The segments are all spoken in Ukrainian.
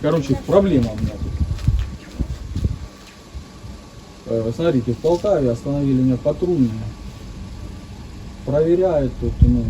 Короче, проблема у меня тут. Э, Смотрите, в Полтаве остановили меня патрульные. Проверяют тут, ну,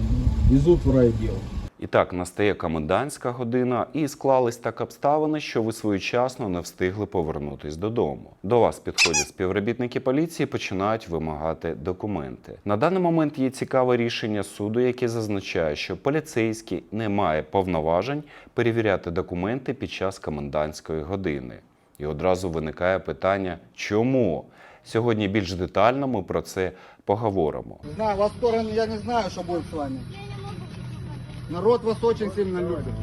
везут в райдел. І так настає комендантська година, і склались так обставини, що ви своєчасно не встигли повернутись додому. До вас підходять співробітники поліції, починають вимагати документи. На даний момент є цікаве рішення суду, яке зазначає, що поліцейський не має повноважень перевіряти документи під час комендантської години. І одразу виникає питання, чому? Сьогодні більш детально ми про це поговоримо. Не знаю, вас стороны, я не знаю, что будет с вами. Народ вас очень сильно любит.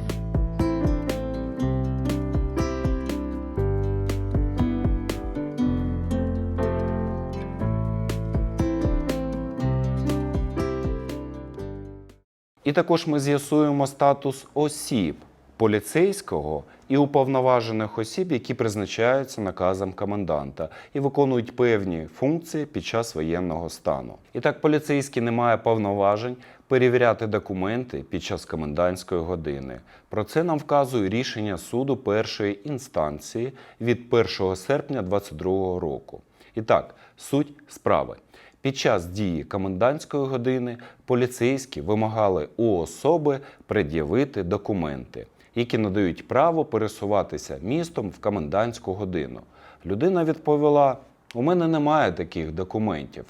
І також ми з'ясуємо статус осіб поліцейського і уповноважених осіб, які призначаються наказом коменданта і виконують певні функції під час воєнного стану. І так, поліцейський не має повноважень перевіряти документи під час комендантської години. Про це нам вказує рішення суду першої інстанції від 1 серпня 2022 року. І так, суть справи. Під час дії комендантської години поліцейські вимагали у особи пред'явити документи, які надають право пересуватися містом в комендантську годину. Людина відповіла: у мене немає таких документів.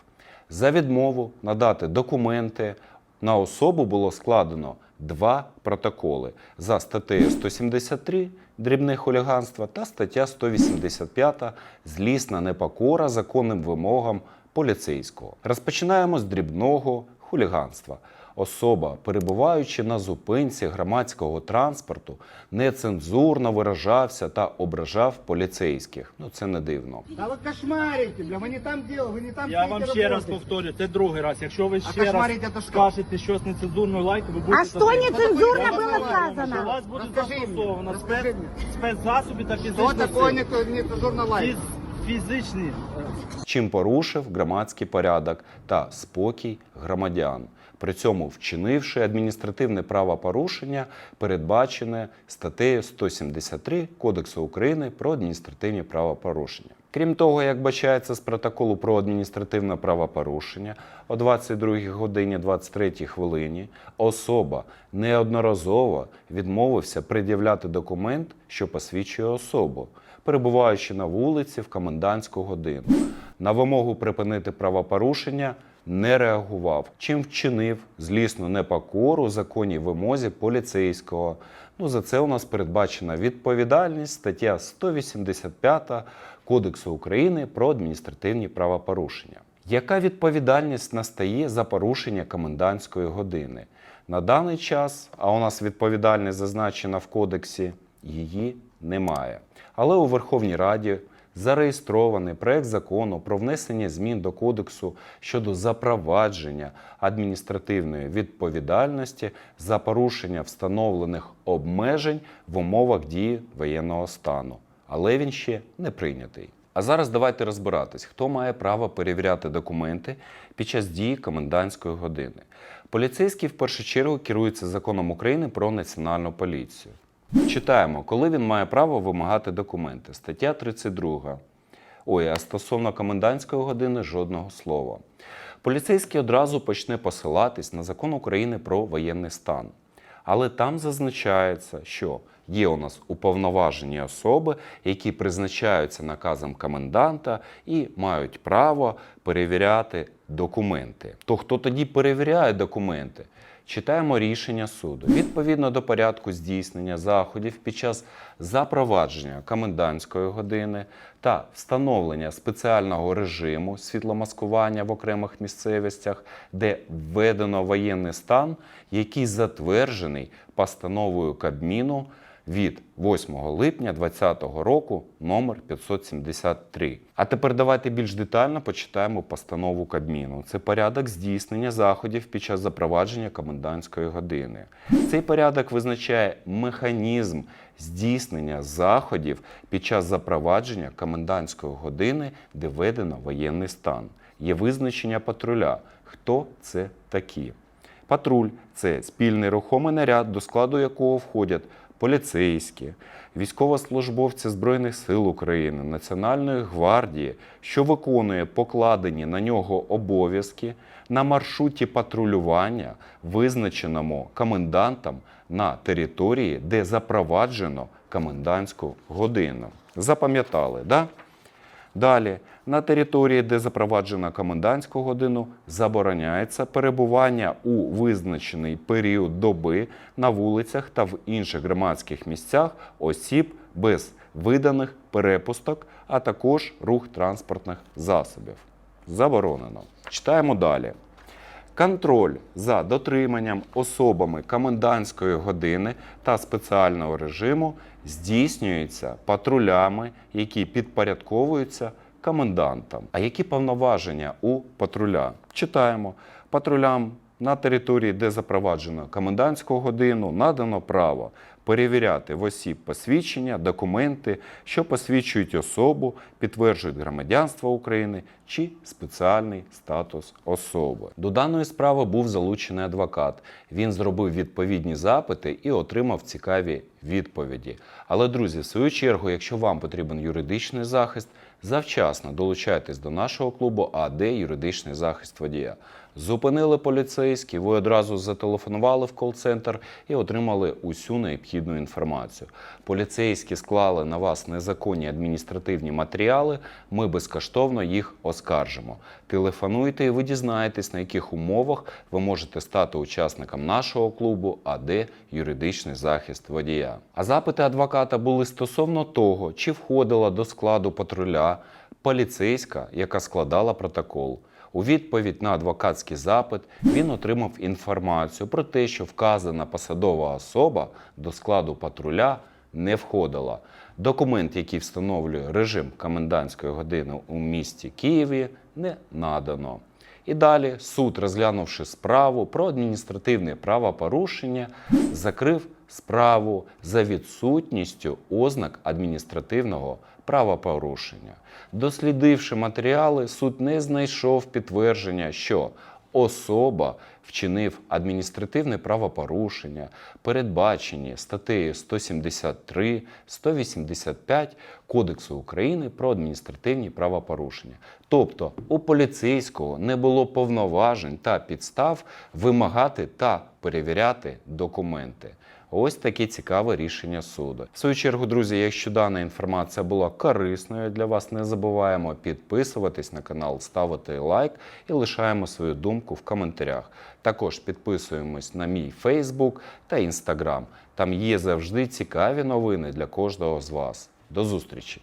За відмову надати документи на особу було складено два протоколи за статтею 173 дрібне хуліганство та стаття 185 злісна непокора законним вимогам поліцейського. Розпочинаємо з дрібного хуліганства Особа, перебуваючи на зупинці громадського транспорту, нецензурно виражався та ображав поліцейських. Ну це не дивно. Да вы кошмарите, бля, вы не там дело, вы не там Я сидите, вам ще раз работаете. повторю, це другий раз. Якщо ви А ще раз кошмарить это что? скажете щось нецензурною лайку, ви будете А что затримані. нецензурно Я вам было говорю, що сказано? вас буде Розкажи мені, застосовано розкажи спец, мені. спецзасоби та Что фізичні такое сили. не- нецензурно лайк? Фіз- Фізичні. чим порушив громадський порядок та спокій громадян, при цьому вчинивши адміністративне правопорушення, передбачене статтею 173 Кодексу України про адміністративні правопорушення. Крім того, як бачається з протоколу про адміністративне правопорушення о 22 годині 23 хвилині, особа неодноразово відмовився пред'являти документ, що посвідчує особу, перебуваючи на вулиці в комендантську годину. На вимогу припинити правопорушення не реагував, чим вчинив злісну непокору законній вимозі поліцейського. Ну, за це у нас передбачена відповідальність стаття 185 Кодексу України про адміністративні правопорушення. Яка відповідальність настає за порушення комендантської години? На даний час, а у нас відповідальність зазначена в кодексі, її немає. Але у Верховній Раді зареєстрований проект закону про внесення змін до кодексу щодо запровадження адміністративної відповідальності за порушення встановлених обмежень в умовах дії воєнного стану. Але він ще не прийнятий. А зараз давайте розбиратись, хто має право перевіряти документи під час дії комендантської години. Поліцейський в першу чергу керується законом України про національну поліцію. Читаємо, коли він має право вимагати документи. Стаття 32. Ой, а стосовно комендантської години жодного слова. Поліцейський одразу почне посилатись на закон України про воєнний стан. Але там зазначається, що є у нас уповноважені особи, які призначаються наказом коменданта і мають право перевіряти документи. То хто тоді перевіряє документи? Читаємо рішення суду. Відповідно до порядку здійснення заходів під час запровадження комендантської години та встановлення спеціального режиму світломаскування в окремих місцевостях, де введено воєнний стан, який затверджений постановою Кабміну від 8 липня 2020 року номер 573. А тепер давайте більш детально почитаємо постанову Кабміну. Це порядок здійснення заходів під час запровадження комендантської години. Цей порядок визначає механізм здійснення заходів під час запровадження комендантської години, де введено воєнний стан. Є визначення патруля. Хто це такі? Патруль це спільний рухомий наряд, до складу якого входять поліцейські, військовослужбовці Збройних сил України, Національної гвардії, що виконує покладені на нього обов'язки на маршруті патрулювання, визначеному комендантом на території, де запроваджено комендантську годину. Запам'ятали, да? Далі, на території, де запроваджена комендантську годину, забороняється перебування у визначений період доби на вулицях та в інших громадських місцях осіб без виданих перепусток, а також рух транспортних засобів. Заборонено. Читаємо далі. Контроль за дотриманням особами комендантської години та спеціального режиму здійснюється патрулями, які підпорядковуються комендантам. А які повноваження у патруля? Читаємо. Патрулям на території, де запроваджено комендантську годину, надано право перевіряти в осіб посвідчення, документи, що посвідчують особу, підтверджують громадянство України чи спеціальний статус особи. До даної справи був залучений адвокат. Він зробив відповідні запити і отримав цікаві відповіді. Але, друзі, в свою чергу, якщо вам потрібен юридичний захист, завчасно долучайтесь до нашого клубу АД юридичний захист водія. Зупинили поліцейські, ви одразу зателефонували в кол-центр і отримали усю необхідну інформацію. Поліцейські склали на вас незаконні адміністративні матеріали. Ми безкоштовно їх оскаржимо. Телефонуйте, і ви дізнаєтесь, на яких умовах ви можете стати учасником нашого клубу АД юридичний захист водія. А запити адвоката були стосовно того, чи входила до складу патруля поліцейська, яка складала протокол. У відповідь на адвокатський запит він отримав інформацію про те, що вказана посадова особа до складу патруля не входила. Документ, який встановлює режим комендантської години у місті Києві, не надано. І далі суд, розглянувши справу про адміністративне правопорушення, закрив справу за відсутністю ознак адміністративного правопорушення. Дослідивши матеріали, суд не знайшов підтвердження, що особа вчинив адміністративне правопорушення, передбачені статтею 173, 185 Кодексу України про адміністративні правопорушення. Тобто у поліцейського не було повноважень та підстав вимагати та перевіряти документи. Ось таке цікаве рішення суду. В свою чергу, друзі, якщо дана інформація була корисною для вас, не забуваємо підписуватись на канал, ставити лайк і лишаємо свою думку в коментарях. Також підписуємось на мій Фейсбук та Інстаграм. Там є завжди цікаві новини для кожного з вас. До зустрічі!